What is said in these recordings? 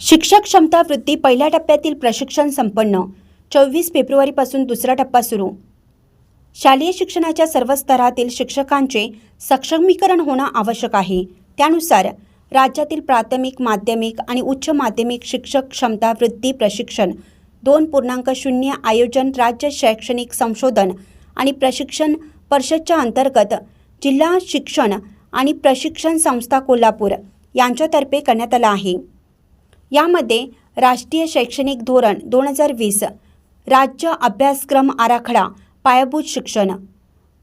शिक्षक क्षमता वृद्धी पहिल्या टप्प्यातील प्रशिक्षण संपन्न. चोवीस फेब्रुवारीपासून दुसरा टप्पा सुरू. शालेय शिक्षणाच्या सर्व स्तरातील शिक्षकांचे सक्षमीकरण होणं आवश्यक आहे. त्यानुसार राज्यातील प्राथमिक माध्यमिक आणि उच्च माध्यमिक शिक्षक क्षमता वृद्धी प्रशिक्षण दोन पूर्णांक शून्य आयोजन राज्य शैक्षणिक संशोधन आणि प्रशिक्षण परिषदच्या अंतर्गत जिल्हा शिक्षण आणि प्रशिक्षण संस्था कोल्हापूर यांच्यातर्फे करण्यात आला आहे. यामध्ये राष्ट्रीय शैक्षणिक धोरण दोन हजार वीस राज्य अभ्यासक्रम आराखडा पायाभूत शिक्षण.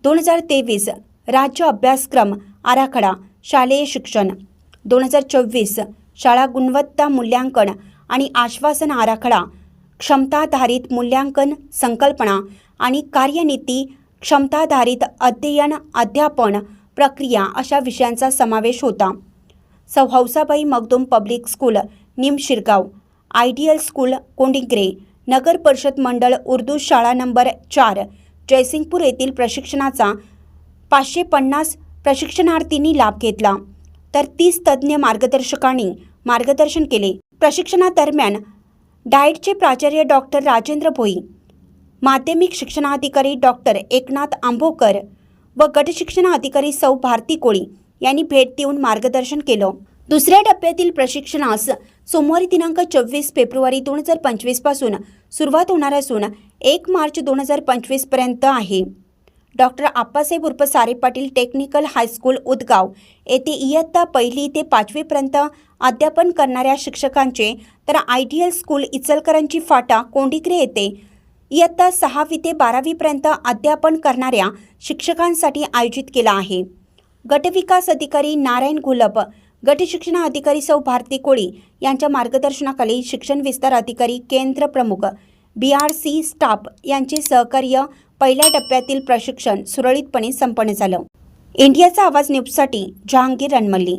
दोन हजार तेवीस राज्य अभ्यासक्रम आराखडा शालेय शिक्षण. दोन हजार चोवीस शाळा गुणवत्ता मूल्यांकन आणि आश्वासन आराखडा क्षमताधारित मूल्यांकन संकल्पना आणि कार्यनीती क्षमताधारित अध्ययन अध्यापन प्रक्रिया अशा विषयांचा समावेश होता. सौ Hausabai Magdum public school Nim Shirgaon. Ideal school Kondigre. नगर परिषद मंडळ उर्दू शाळा नंबर चार. जयसिंगपूर येथील प्रशिक्षणाचा पाचशे पन्नास प्रशिक्षणार्थींनी लाभ घेतला. तर तीस तज्ज्ञ मार्गदर्शकांनी मार्गदर्शन केले. प्रशिक्षणादरम्यान डाएटचे प्राचार्य डॉक्टर राजेंद्र भोई माध्यमिक शिक्षणाधिकारी डॉक्टर एकनाथ आंबोकर व गटशिक्षणाधिकारी सौ भारती कोळी. यांनी भेट देऊन मार्गदर्शन केलं. दुसऱ्या टप्प्यातील प्रशिक्षणास सोमवारी दिनांक चोवीस फेब्रुवारी दोन हजार पंचवीसपासून सुरुवात होणार असून एक मार्च दोन हजार पंचवीसपर्यंत आहे. डॉक्टर आप्पासाहेब उर्फ सारे पाटील टेक्निकल हायस्कूल उदगाव येथे इयत्ता पहिली ते पाचवीपर्यंत अध्यापन करणाऱ्या शिक्षकांचे तर आयडियल स्कूल इचलकरंजी फाटा कोंडिग्रे येथे इयत्ता सहावी ते बारावीपर्यंत अध्यापन करणाऱ्या शिक्षकांसाठी आयोजित केला आहे. गटविकास अधिकारी नारायण घोलप गटशिक्षण अधिकारी सौ भारती कोळी यांच्या मार्गदर्शनाखाली शिक्षण विस्तार अधिकारी केंद्र प्रमुख बी आर सी स्टाफ यांचे सहकार्य पहिल्या टप्प्यातील प्रशिक्षण सुरळीतपणे संपन्न झालं. इंडियाचा आवाज न्यूजसाठी जहांगीर रणमल्ली